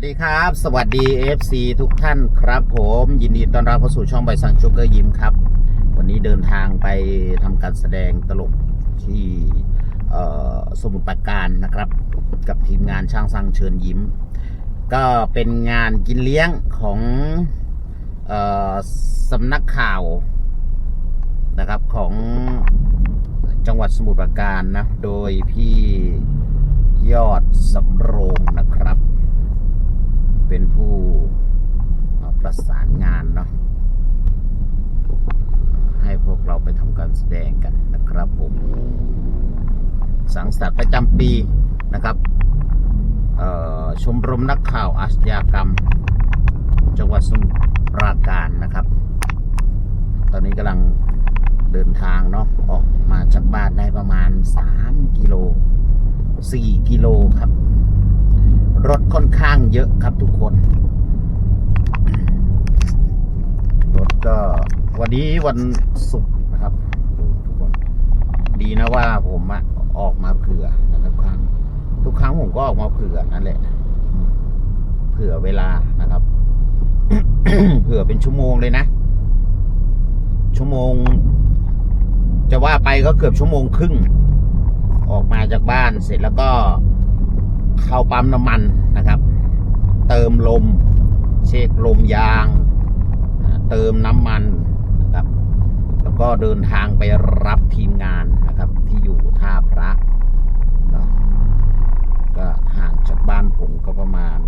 วัสดีครับ สวัสดี FC ทุกท่านครับผมยินดีต้อนรับเข้าสู่ช่องใบสังชุกเกอร์ยิมครับ วันนี้เดินทางไปทำการแสดงตลกที่สมุทรปราการนะครับ กับทีมงานช่างสังเชิญยิ้ม ก็เป็นงานกินเลี้ยงของออสำนักข่าวนะครับของจังหวัดสมุทรปราการนะ โดยพี่ยอดสำโรงนะ เป็นผู้ประสานงานเนาะให้พวกเราไปทำการแสดงกันนะครับผม สังสรรค์ประจำปีนะครับชมรมนักข่าวอาชญากรรม จังหวัดสมุทรปราการนะครับ ตอนนี้กำลังเดินทางเนาะออกมาจากบ้านได้ประมาณ 3 กิโล 4 กิโลครับ รถค่อนข้างเยอะครับทุกคน รถก็วันนี้วันศุกร์นะครับดูทุกคน ดีนะว่าผมอะออกมาเผื่อนะครับครั้ง ทุกครั้งผมก็ออกมาเผื่อนั่นแหละ เผื่อเวลานะครับ เผื่อเป็นชั่วโมงเลยนะ ชั่วโมง จะว่าไปก็เกือบชั่วโมงครึ่ง ออกมาจากบ้านเสร็จแล้วก็ เข้าปั๊มน้ำมันนะครับ เติมลม เช็คลมยาง เติมน้ำมันนะครับ แล้วก็เดินทางไปรับทีมงานนะครับ ที่อยู่ท่าพระนะก็ห่างจากบ้านผมก็ประมาณ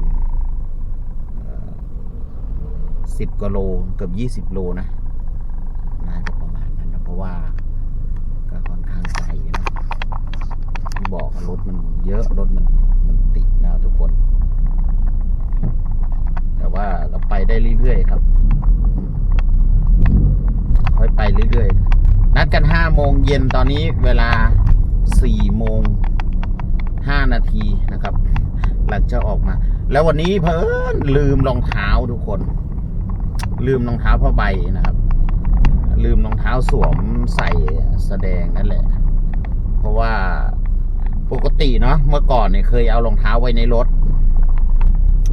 สิบกโลเกือบยี่สิบโลนะน่าจะประมาณนั้นนะเพราะว่าก็ค่อนข้างไกลนะที่บอกรถมันเยอะรถมัน ทุกคน แต่ว่าเราไปได้เรื่อยๆครับ ค่อยไปเรื่อยๆ นัดกันห้าโมงเย็นตอนนี้เวลาสี่โมงห้านาทีนะครับ หลังจะออกมา แล้ววันนี้เพิ่นลืมรองเท้าทุกคน ลืมรองเท้าผ้าใบนะครับ ลืมรองเท้าสวมใส่แสดงนั่นแหละ เพราะว่า ปกติเนาะเมื่อก่อนเนี่ยเคยเอารองเท้าไว้ในรถ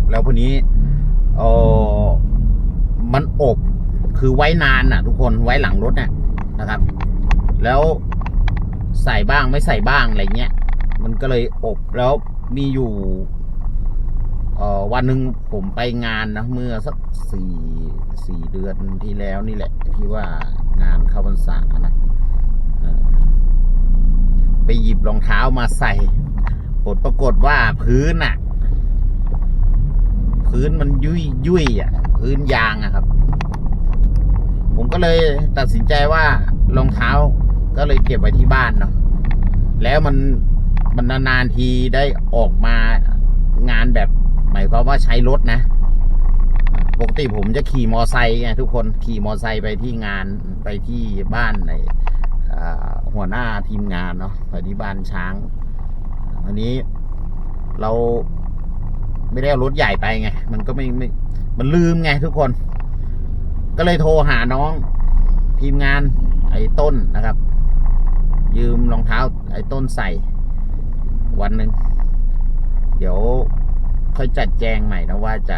แล้วพอนี้เออมันอบคือไว้นานน่ะ ทุกคนไว้หลังรถน่ะนะครับ แล้วใส่บ้างไม่ใส่บ้างอะไรเงี้ยมันก็เลยอบแล้วมีอยู่เอ่อวันหนึ่งผมไปงานนะเมื่อสักสี่สี่เดือนที่แล้วนี่แหละ ที่ว่างานเข้าพรรษานะ ไปหยิบรองเท้ามาใส่ ผลปรากฏว่าพื้นอะพื้นมันยุยยุยอะพื้นยางอะครับ ผมก็เลยตัดสินใจว่ารองเท้าก็เลยเก็บไว้ที่บ้านเนาะแล้วมันมันนานๆทีได้ออกมางานแบบหมายความว่าใช้รถนะปกติผมจะขี่มอไซค์ไงทุกคนขี่มอไซค์ไปที่งานไปที่บ้านใน หัวหน้าทีมงานเนาะไปที่บ้านช้างอันนี้เราไม่ได้เอารถใหญ่ไปไง มันก็ไม่ไม่ มันลืมไงทุกคน ก็เลยโทรหาน้องทีมงานไอ้ต้นนะครับ ยืมรองเท้าไอ้ต้นใส่ วันหนึ่งเดี๋ยวค่อยจัดแจงใหม่นะว่าจะ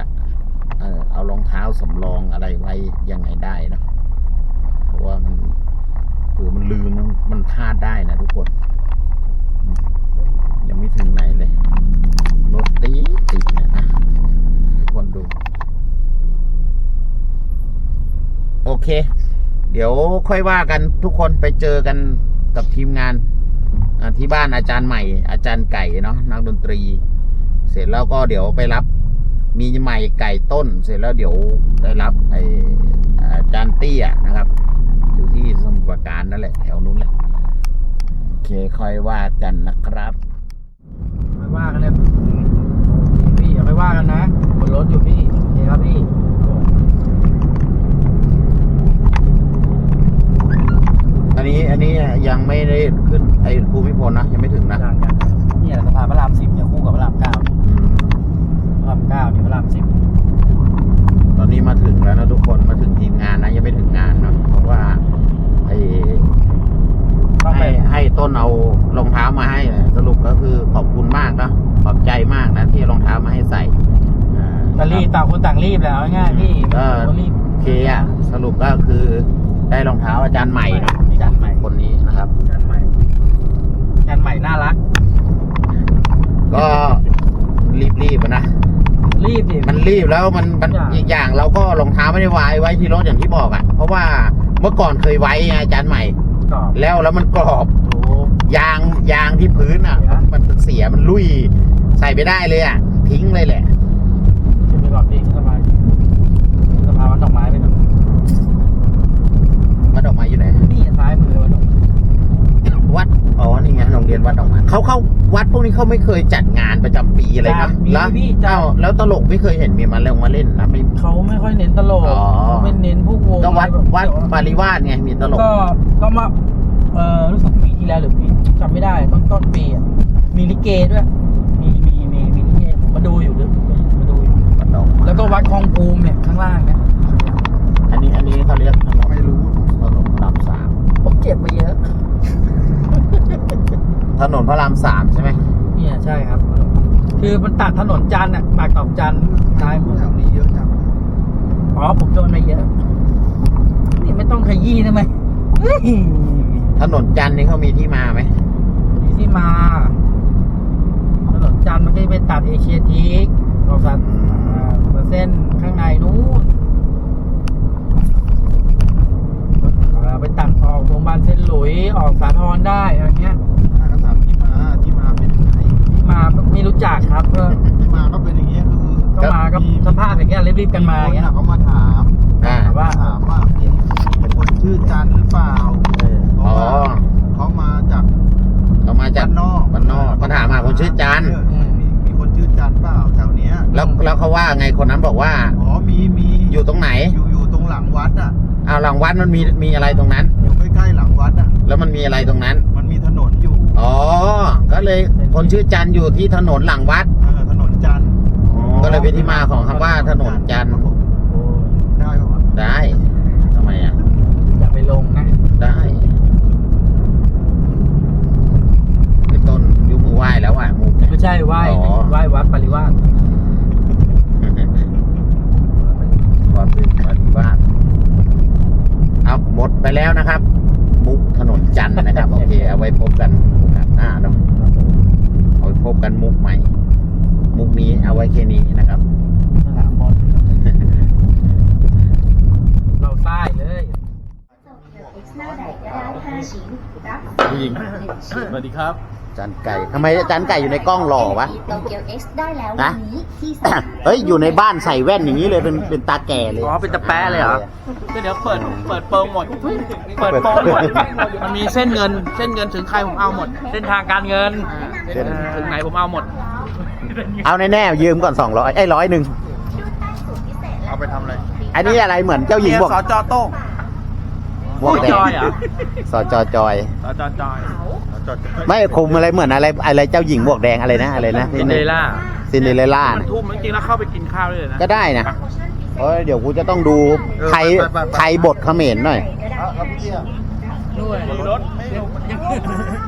เออเอารองเท้าสำรองอะไรไว้ยังไงได้นะเพราะว่ามัน คือมันลืมมันพลาดได้นะทุกคน ยังไม่ถึงไหนเลยรถติดติดเนี่ยนะทุกคนดู โอเค เดี๋ยวค่อยว่ากันทุกคนไปเจอกันกับทีมงานที่บ้านอาจารย์ใหม่ อาจารย์ไก่เนาะนักดนตรี เสร็จแล้วก็เดี๋ยวไปรับมีใหม่ไก่ต้น เสร็จแล้วเดี๋ยวได้รับไออาจารย์เตี้ยนะครับ ที่สมุทรปราการนั่นแหละแถวนู้นแหละโอเคค่อยว่ากันนะครับไม่ว่ากันเลยพี่อย่าไปว่ากันนะบนรถอยู่พี่โอเคครับพี่อันนี้อันนี้ยังไม่ได้ขึ้นไอ้ภูมิพลนะยังไม่ถึงนะอย่างอย่างเนี่ยสะพานพระรามสิบเนี่ยคู่กับพระรามเก้าพระรามเก้าเนี่ยพระรามสิบตอนนี้มาถึงแล้วนะทุกคนมาถึงทีมงานนะ ยังไม่ถึงงานเนอะเพราะว่าไอ้ ต้องไป ให้ให้ ต้นเอารองเท้ามาให้สรุปก็คือขอบคุณมากนะขอบใจมากนะที่เอารองเท้ามาให้ใส่อ่าต่างคนต่างรีบแล้วง่ายๆพี่ก็คนรีบโอเคอะสรุปก็คือได้รองเท้าอาจารย์ใหม่เนาะอาจารย์ใหม่คนนี้นะครับจานใหม่จานใหม่น่ารัก ก็รีบๆอะนะรีบดิมันรีบแล้วมันมันอย่างอีกอย่างเราก็รองเท้าไม่ได้ไว้ไว้ที่รถอย่างที่บอกอะ เพราะว่าเมื่อก่อนเคยไว้ไงอาจารย์ใหม่กรอบแล้วแล้วมันกรอบโอ้ ยางยางที่พื้นอะเสียมันมันเสียมันลุยใส่ไปได้เลยอะ ทิ้งเลยแหละขึ้นไปก่อนพี่ขึ้นสะพานขึ้นสะพานวัดดอกไม้ไปหน่อยวัดดอกไม้อยู่ไหนนี่ซ้ายมือวัดดอกไม้วัดอ๋อนี่ไงโรงเรียนวัดดอกไม้เขาเข้าวัดพวกนี้เขาไม่เคยจัดงานประจำปีอะไรนะมีแล้วพี่จ้าเอ้าแล้วตลกไม่เคยเห็นมีมาเล่นมาเล่นนะไม่เขาไม่ค่อยเน้นตลกอ๋อเขาไม่เน้นพวกวงก็วัดอะไรแบบวัดปาริวาสไงมีตลกก็ก็มา เออรู้สึกปีที่แล้วหรือปีจำไม่ได้ต้นต้นปีอะมีลิเกด้วย มีมีมีมีลิเกผมมาดูอยู่ด้วยมาดูอยู่วัดดอกไม้แล้วก็วัดคลองภูมิเนี่ยข้างล่างเนี่ยอันนี้อันนี้เขาเรียกถนนไม่รู้ถนนพระรามสามผมเจ็บมาเยอะ ถนนพระรามสามใช่ไหมเนี่ยใช่ครับ คือมันตัดถนนจันทร์อะปากตอกจันทร์ซ้ายมือแถวนี้เยอะจังอ๋อผมโดนมาเยอะ นี่ไม่ต้องขยี้ได้ไหมเฮ้ย ถนนจันทร์นี่เขามีที่มาไหมมีที่มา ถนนจันทร์มันก็ไปตัดเอเชียทีกออกจากอ่าเส้นข้างในนู้นอ่าไปตัดออกโรงพยาบาลเส้นหลุยออกสาทรได้อะไรเงี้ยถ้ากระถามที่มาที่มาเป็นยังไงที่มาไม่รู้จักครับก็ที่มาก็เป็นอย่างเงี้ยคือก็มาก็สภาพอย่างเงี้ยรีบๆกันมาอย่างเงี้ยคเขามาถามอ่าถามว่าถามว่าเป็นคนชื่อจันหรือเปล่าเพ อ๋ราะอว่าเขามาจากเขามาจากบ้านนอกบ้านนอกเขาถามหาคนชื่อจันมีมีคนชื่อจันเปล่าแถวเนี้ยแล้วแล้วเขาว่าไงคนนั้นบอกว่า อ๋อมีมีอยู่ตรงไหนอยู่อยู่ตรงหลังวัดอะ เอาหลังวัดมันมีมีอะไรตรงนั้น อยู่ใกล้ๆหลังวัดอะ แล้วมันมีอะไรตรงนั้น มันมีถนนอยู่อ๋อ ก็เลยคนชื่อจันอยู่ที่ถนนหลังวัด เออถนนจันทร์ก็เลยเป็นที่มาของคำว่าถนนจันทร์ ครับผมได้ปะวะได้ทำไมอะ อย่าไปลงนะได้พี่ต้นยกมือ ไหว้แล้วอะมุกเนี่ยไม่ใช่ไหว้อ๋อไหว้วัดปริวาสความเป็นปฏิบัติเอาหมดไปแล้วนะครับ มุกถนนจันทร์นะครับโอเคเอาไว้พบกันโอกาสหน้าเนาะเอาไว้พบกันมุกใหม่ มุกนี้เอาไว้แค่นี้นะครับสนามบอลเราใต้เลยผู้หญิงสวัสดีครับ จานไก่ทำไมจานไก่อยู่ในกล้องหล่อวะ โตเกียว X ได้แล้วนะวันนี้ที่สเฮ้ย อยู่ในบ้านใส่แว่นอย่างนี้เลยเป็นเป็นตาแก่เลย อ๋อเป็นตะแปะเลยเหรอ เดี๋ยวเปิดเปิดโปรงหมด เปิดโปรงหมด มันมีเส้นเงิน เส้นเงินถึงใครผมเอาหมด เส้นทางการเงิน เส้น ถึงไหนผมเอาหมด เอาแน่ๆยืมก่อนสองร้อยไอ้ร้อยหนึ่งเอาไปทำอะไร อันนี้อะไรเหมือนเจ้าหญิงเมียบอก สจโต้ง บวกแดจอยเหรอ สจจอยสจจอยจอดไม่คุมอะไรเหมือนอะไรอะไรเจ้าหญิงบวกแดงอะไรนะอะไรนะซินเดอเรลล่าซินเดอเรลล่ามันทุ่มจริงๆแล้วเข้าไปกินข้าวได้เลยนะ ก็ได้นะเอ้ยเดี๋ยวกูจะต้องดูไทยไทยบทเขมรหน่อยครับพี่อะมีรถ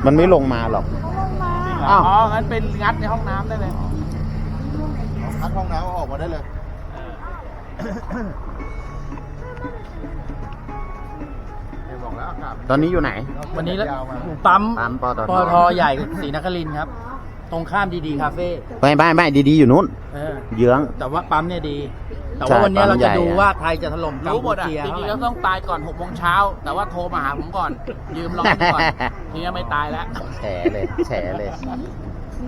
มันไม่ลงมาหรอก อ๋อ้าอวงั้นเป็นงัดในห้องน้ำได้เลย คัดห้องน้ำเอาออกมาได้เลย ตอนนี้อยู่ไหน วันนี้แล้วอยู่ปั๊มปั๊มปตท ปตทใหญ่ศรีนครินทร์ครับ ตรงข้ามดีดีคาเฟ่ไม่ไม่ไม่ดีๆอยู่นู้น เออ เยื้อง แต่ว่าปั๊มเนี่ยดี แต่ใช่ว่าวันนี้เราปั๊มใหญ่จะดูอะว่าไทยจะถล่มกัมรู้หมพูดอะเชียจริงๆเท่าไหแล้วร่ต้องตายก่อน6โมงเช้า แต่ว่าโทรมาหาผมก่อน ยืมรอผมก่อน ทีนี้ไม่ตายแล้ว แฉเลยแฉเลย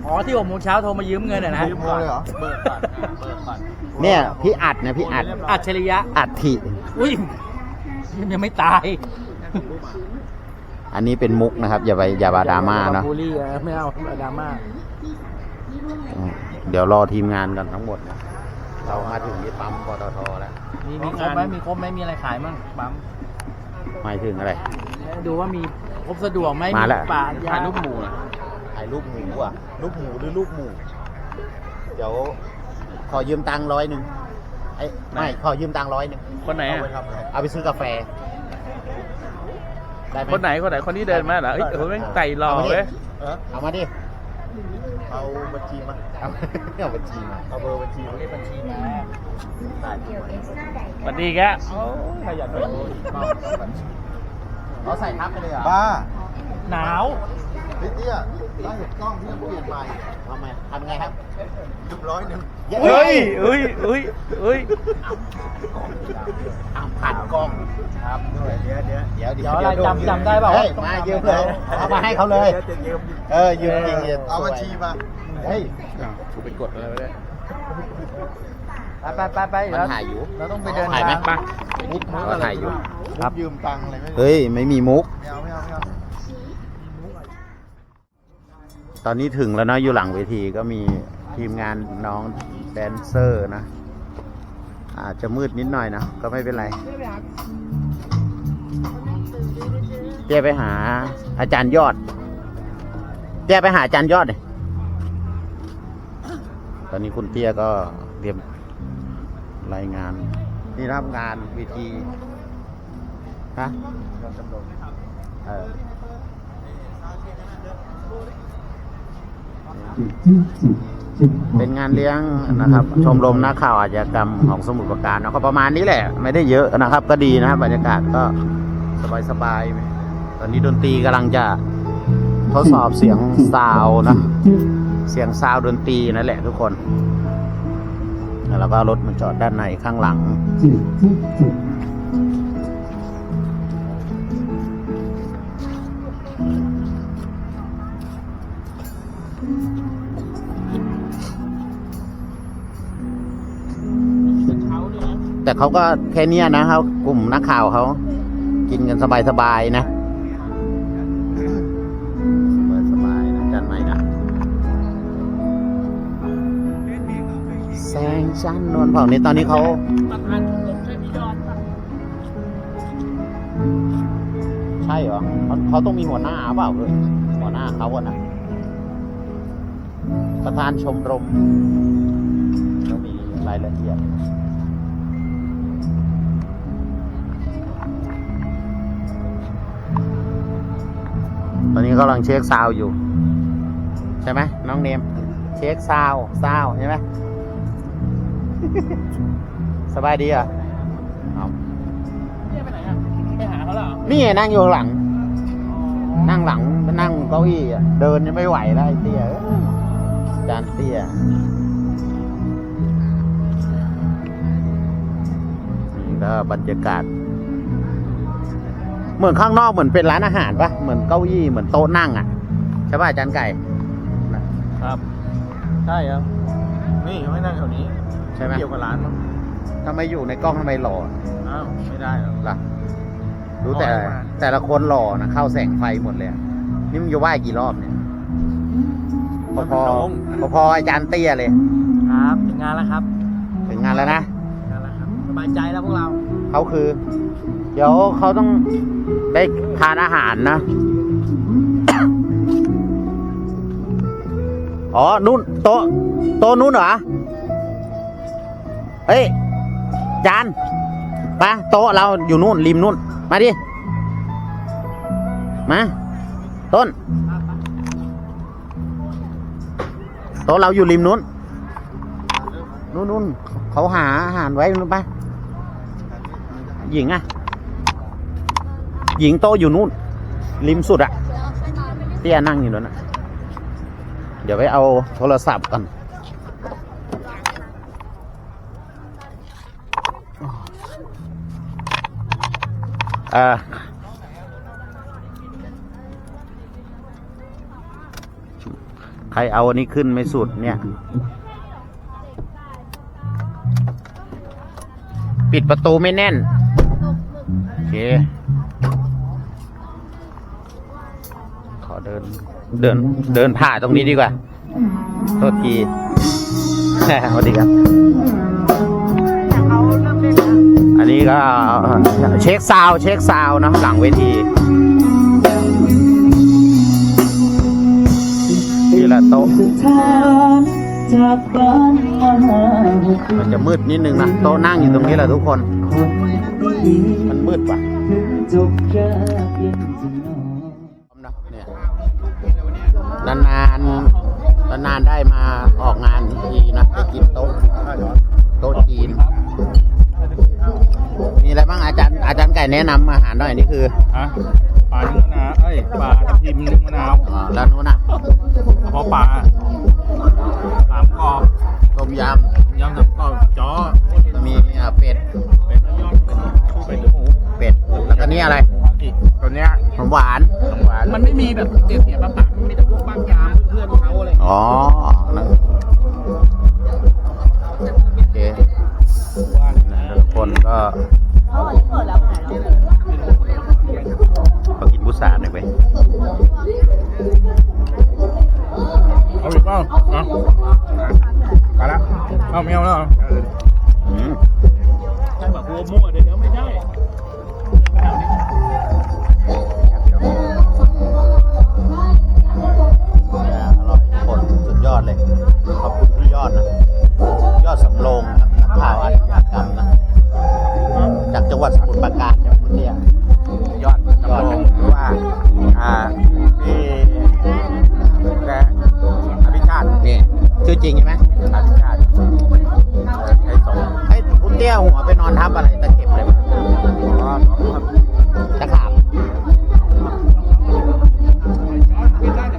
อ๋อที่หกโมงเช้าโทรมายืมเงินอะนะยืมก่อนเบิกก่อนเบิกก่อน เนี่ยพี่อัดนะพี่อัดอัจฉริยะอัดถิ อุ้ยยังไม่ตาย อันนี้เป็นมุกนะครับ อย่าไปอย่าบาดราม่าเนาะบูลลี่อะไม่เอาดราม่าอืมเดี๋ยวรอทีมงานกันทั้งหมดนะเรามาถึงที่ปั๊มปตทแล้วมีมีครบไหมมีครบไหมมีอะไรขายมั่งปั๊มหมายถึงอะไร ดูว่ามีครบสะดวกไหมมาแล้วป่าถ่ายรูปหมู่นะถ่ายรูปหมูอะรูปหมูหรือรูปหมู เดี๋ยวขอยืมตังค์ร้อยหนึ่งไอ้ไม่ขอยืมตังค์ร้อยหนึ่งคนไหนเอาอะไปทำอะไรเอาไปซื้อกาแฟ ได้ไหมคนไหนคนไหนคนที่เดินมาเหรอเอ้ยเขาแม่งไต่หล่อเว้ยเออเอามาดิ เอาบัญชีมา เอาเอาบัญชีมา เอาเบอร์บัญชีมาเรียกบัญชีมาสวัสดีแกโอ้ยขยันเลยเขาใส่ทับไปเลยเหรอบ้า หนาว พี่เตี้ยถ้าเห็นกล้องพี่ต้องเปลี่ยนใหม่ทำไมทำไงครับ เรียบร้อยหนึ่งเฮ้ยเฮ้ยเฮ้ยเฮ้ยอ่างผ่านกล้องครับด้วยเดี๋ยวเดี๋ยวเดี๋ยวเดี๋ยวอะไรจำจำได้เปล่าเฮ้ยมายืมเลยเอามาให้เขาเลย ดี๋วจะยืมเออยืมจริงๆเอาบัญชีมาเฮ้ยถูกไปกดอะไรไปได้ไปไปไปไปมันถ่ายอยู่เราต้องไปเดินถ่ายไหมทางมุกมุกเขาถ่ายอยู่ ครับ ยืมตังค์อะไรไม่รู้เฮ้ย ไม่มีมุก ไม่เอาไม่เอาไม่เอา ตอนนี้ถึงแล้วเนาะอยู่หลังเวทีก็มี ทีมงานน้องแดนเซอร์นะ อาจจะมืดนิดหน่อยนะ ก็ไม่เป็นไรเตี้ยไปหาอาจารย์ยอดเตี้ยไปหาอาจารย์ยอดเลยตอนนี้คุณเตี้ยก็เตรียมรายงาน นี่นะครับงานเวทีฮะเออ เป็นงานเลี้ยงนะครับ ชมรมนักข่าวอาชญากรรมของสมุทรปราการเนาะก็ประมาณนี้แหละ ไม่ได้เยอะนะครับ ก็ดีนะครับบรรยากาศก็สบายๆตอนนี้ดนตรีกำลังจะทดสอบเสียงซาวน์นะเสียงซาวน์ดนตรีนั่นแหละทุกคน แล้วก็รถมันจอดด้านในข้างหลัง เขาก็แค่เนี้ยนะครับกลุ่มนักข่าวเขา กินกันสบายๆนะสบายๆนะจันไม่นะแสงจันทร์นวลผ่องนี่ตอนนี้เขาใช่เหรอเขาเขาต้องมีหัวหน้าเปล่าเพื่อนหัวหน้าเขาอะนะประธานชมรมต้องมีรายละเอียด ตอนนี้กำลังเช็คซาวด์อยู่ ใช่ไหมน้องเนม เช็คซาวด์ซาวด์ใช่ไหมสบายดีเหรอะเอาเนี่ยไปไหนอะไปหาเขาเหรอนี่ไงนั่งอยู่ข้างหลัง นั่งหลังนั่งเก้าอี้อะเดินยังไม่ไหวแล้วไอ้เตี้ยเอ้ยจานเตี้ยนี่ก็บรรยากาศ เหมือนข้างนอกเหมือนเป็นร้านอาหารปะเหมือนเก้าอี้เหมือนโต๊ะนั่งอะใช่ป่ะอาจารย์ไก่ ครับใช่ครับ นี่ไม่นั่งแถวนี้ใช่ไหม เกี่ยวกับร้านมั้งทำไมอยู่ในกล้องทำไมหล่ออ้าวไม่ได้หรอก ล่ะรู้แต่หล่อมาก แต่ละคนหล่อนะเข้าแสงไฟหมดเลยอะนี่มึงจะไหว้กี่รอบเนี่ยพอพอพอพออาจารย์เตี้ยเลย ครับถึงงานแล้วครับ ถึงงานแล้วนะงานแล้วครั บสบายใจแล้วพวกเราเขาคือ เดี๋ยวเขาต้องได้ทานอาหารนะ อ๋อ นู่นโต๊ะโต๊ะนู่นเหรอ เฮ้ย จานไปโต๊ะเราอยู่นู่น ริมนู่น มาดิ มา ต้น โต๊ะเราอยู่ริมนู้น นู่นนู่นเขาหาอาหารไว้นู่นไป หญิงอะหญิงโตอยู่นู่น ริมสุดอะเตี้ยนั่งอยู่นั่นอะเดี๋ยวไปเอาโทรศัพท์กันเออใครเอาอันนี้ขึ้นไม่สุดเนี่ย ปิดประตูไม่แน่น เคขอเดิน เดิน เดินผ่าตรงนี้ดีกว่า โทษทีสวัสดีครับ อันนี้ก็เช็คซาว เช็คซาวนะหลังเวทีนี่แหละโต๊ะมันจะมืดนิดนึงนะ โต๊ะนั่งอยู่ตรงนี้แหละทุกคน มันมืดว่ะเนี่ยนานนานๆได้มาออกงานทีนะไปกินโต๊ะโต๊ะจีน มีอะไรบ้างอาจารย์อาจารย์ไก่แนะนำอาหารหน่อยนี่คือฮะปลานึ่งมะนาวเอ้ยปลาทับทิมนึ่งมะนาวอ๋อแล้วนู้นอะกระเพาะปลาสามกรอบต้มยยำสามกรอบจ้อำมีอ่าเป็ด เป็ดยอดเป็ด หรือหมูเป็ดแล้วก็นี่อะไรอีกตัวเนี้ยขนมหวานของหวานมันไม่มีแบบเสียเสียปะปะมีแต่พวกบ้านยามเพื่อนๆเขาอะไรอ๋อนะโอเคนะทุกคนก็ก็กินบุษราหน่อยไปเอาอีกเปล่าเอาไปละเอาไม่เอาแล้ว นอนทับอะไรตะเข็บเลยมั้ยอ๋อตะขาบ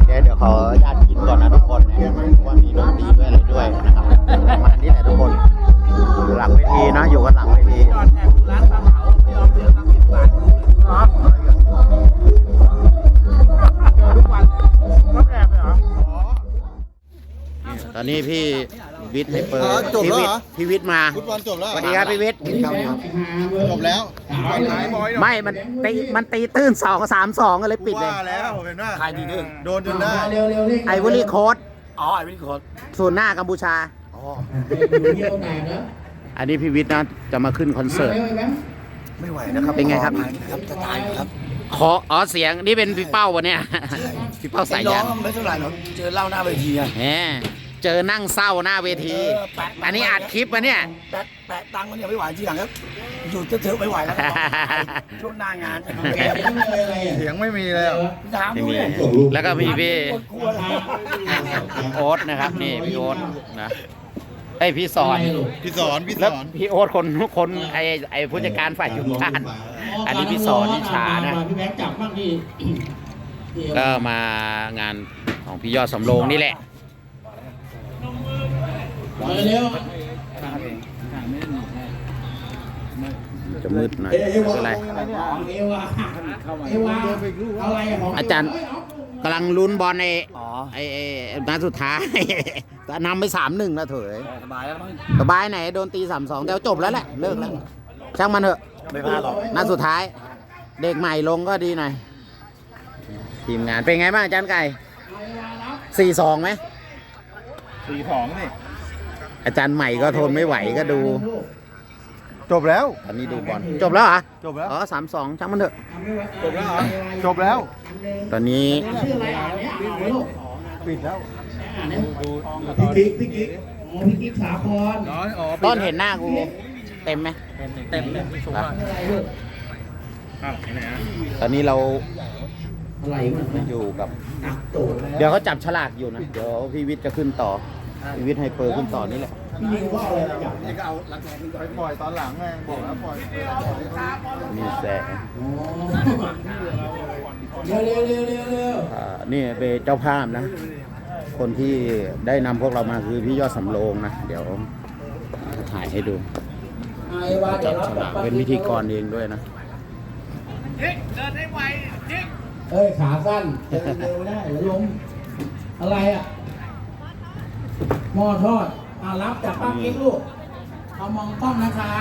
เดี๋ยวเดี๋ยวขออนุญาตกินก่อนนะทุกคนเนี่ยเพราะว่ามีดนตรีด้วยอะไรด้วยนะครับประมาณนี้แหละทุกคน หลังเวทีนะอยู่กันหลังเวทียอดแอบร้านปลาเผายอมเสียตังค์สิบบาททุกวันก็แอบเลยเหรอตอนนี้พี่ วิทย์ให้เปิดอ๋อจบพี่แล้ววิเหทรอย์พี่วิทย์มาฟุตบอลจบแล้วสวัสดีครับพี่วิทย์จบแล้ววันไหนบอยไม่มันตีมันตีตื้นสองสามสองก็เลยปิดเลย ว่าแล้วเห็นว่าใครดีดื้อโดนจนได้ไอวอรี่โค้ดอ๋อไอ้พี่โค้ดส่วนหน้ากัมพูชาอันนี้พี่วิทย์นะจะมาขึ้นคอนเสิร์ต ไม่ไหวนะครับเป็นไงครับครับจะตายครับขออ๋อเสียงนี่เป็นพี่เป้าวะเนี่ย พี่เป้าสายยันไม่เท่าไหร่หรอกเจอเหล่าหน้าเวทีอะ แหม เจอนั่งเศร้าหน้าเวทีอันนี้อัดคลิปวะเนี่ย แปะแปะตังค์มันเนี่ยไม่ไหวทีหลังครับหยุดจะเถอะไม่ไหวแล้วครับช่วงหน้างานเสียงไม่มีแล้วถามไม่ดูมีเนี่ยแล้วก็มีพี่กลัวเลยโอ๊ตนะครับ นี่พี่โอ๊ตนะไอยพี่สอนพี่สอนพี่สแล้วอนพี่โอ๊ตคนคนไอไอผู้จัดการฝ่ายยุทธการ อันนี้พี่สอนนิชานะ พี่แบงค์จับบ้างพี่ก็มางานของพี่ยอดสำโรงนี่แหละ เร็วจะมืดหน่อยไม่เป็นไรเอวาเอวาอะไรอะของอาจารย์กำลังลุ้นบอลในไอไอไอ้นัดสุดท้ายนำไปสามหนึ่งแล้วเถอะสบายแล้วมั้งสบายไหนโดนตีสามสองแต่ว่าจบแล้วแหละเลิกแล้วช่างมันเถอะไม่พลาดหรอกนัดสุดท้าย เด็กใหม่ลงก็ดีหน่อยทีมงานเป็นไงบ้างอาจารย์ไก่สี่สองไหมสี่สองนี่ อาจารย์ใหม่ก็ทนไม่ไหวก็ดู จบแล้ว ตอนนี้ดูบอลจบแล้วเหรอจบแล้ว อ๋อสามสองช่างมันเถอะ จบแล้วเหรอจบแล้ว ตอนนี้ชื่ออะไรอะเนี่ยอ่านไหมลูกปิดแล้วพี่กิ๊กพี่กิ๊กโอ้พี่กิ๊กสาครอ๋ออ๋อต้นเห็นหน้ากู เต็มไหมเต็มเลยไม่สูงมากอะไรลูกอ้าวไหนอะตอนนี้เราอะไรมันอยู่กับตักโตแล้วเดี๋ยวเขาจับฉลากอยู่นะ เดี๋ยวพี่วิทย์จะขึ้นต่อ พี่วิทย์ไฮเปอร์ขึ้นต่อนี่แหละ พี่ยิงว่าอะไรนะอยากนี่ก็เอาหลักฐานไปปล่อยตอนหลังไงบอกแล้วปล่อยมีแสงเร็วเร็วเร็วเร็วเร็วอ่านี่เป็นเจ้าภาพนะ คนที่ได้นำพวกเรามาคือพี่ยอดสำโรงนะ เดี๋ยวถ่ายให้ดู จับฉลากเป็นพิธีกรเองด้วยนะจิกเอ้ยขาสั้นเดินเร็วได้เดี๋ยวล้มอะไรอะ หม้อทอดอ่ารับจากป้ากิ๊กลูกเอามองกล้องนะคะ